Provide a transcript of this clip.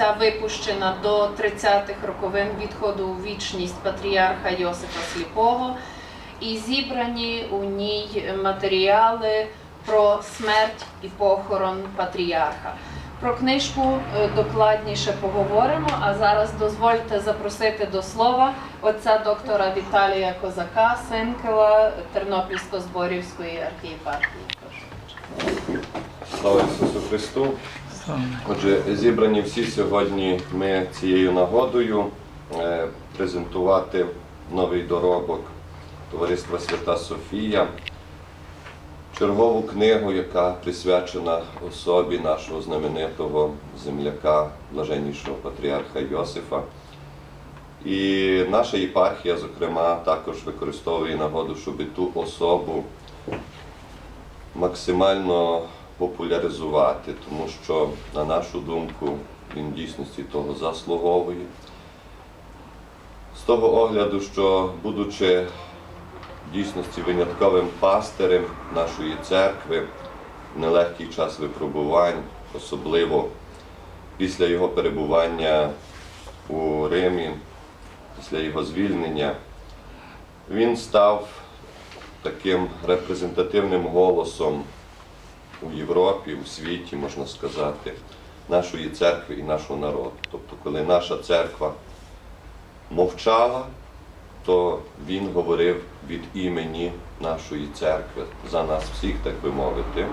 Ця випущена до 30-х роковин відходу у вічність патріарха Йосифа Сліпого, і зібрані у ній матеріали про смерть і похорон патріарха. Про книжку е, докладніше поговоримо, а зараз дозвольте запросити до слова отця доктора Віталія Козака, синкела Тернопільсько-Зборівської архієпархії. Слава Ісусу Христу! Отже, зібрані всі сьогодні ми цією нагодою е, презентувати новий доробок Товариства Свята Софія, чергову книгу, яка присвячена особі нашого знаменитого земляка, блаженнішого патріарха Йосифа. І наша єпархія, зокрема, також використовує нагоду, щоб ту особу максимально популяризувати, тому що, на нашу думку, він в дійсності того заслуговує. З того огляду, що, будучи в дійсності винятковим пастирем нашої церкви, в нелегкий час випробувань, особливо після його перебування у Римі, після його звільнення, він став таким репрезентативним голосом у Європі, у світі, можна сказати, нашої церкви і нашого народу. Тобто, коли наша церква мовчала, то він говорив від імені нашої церкви за нас всіх, так би мовити.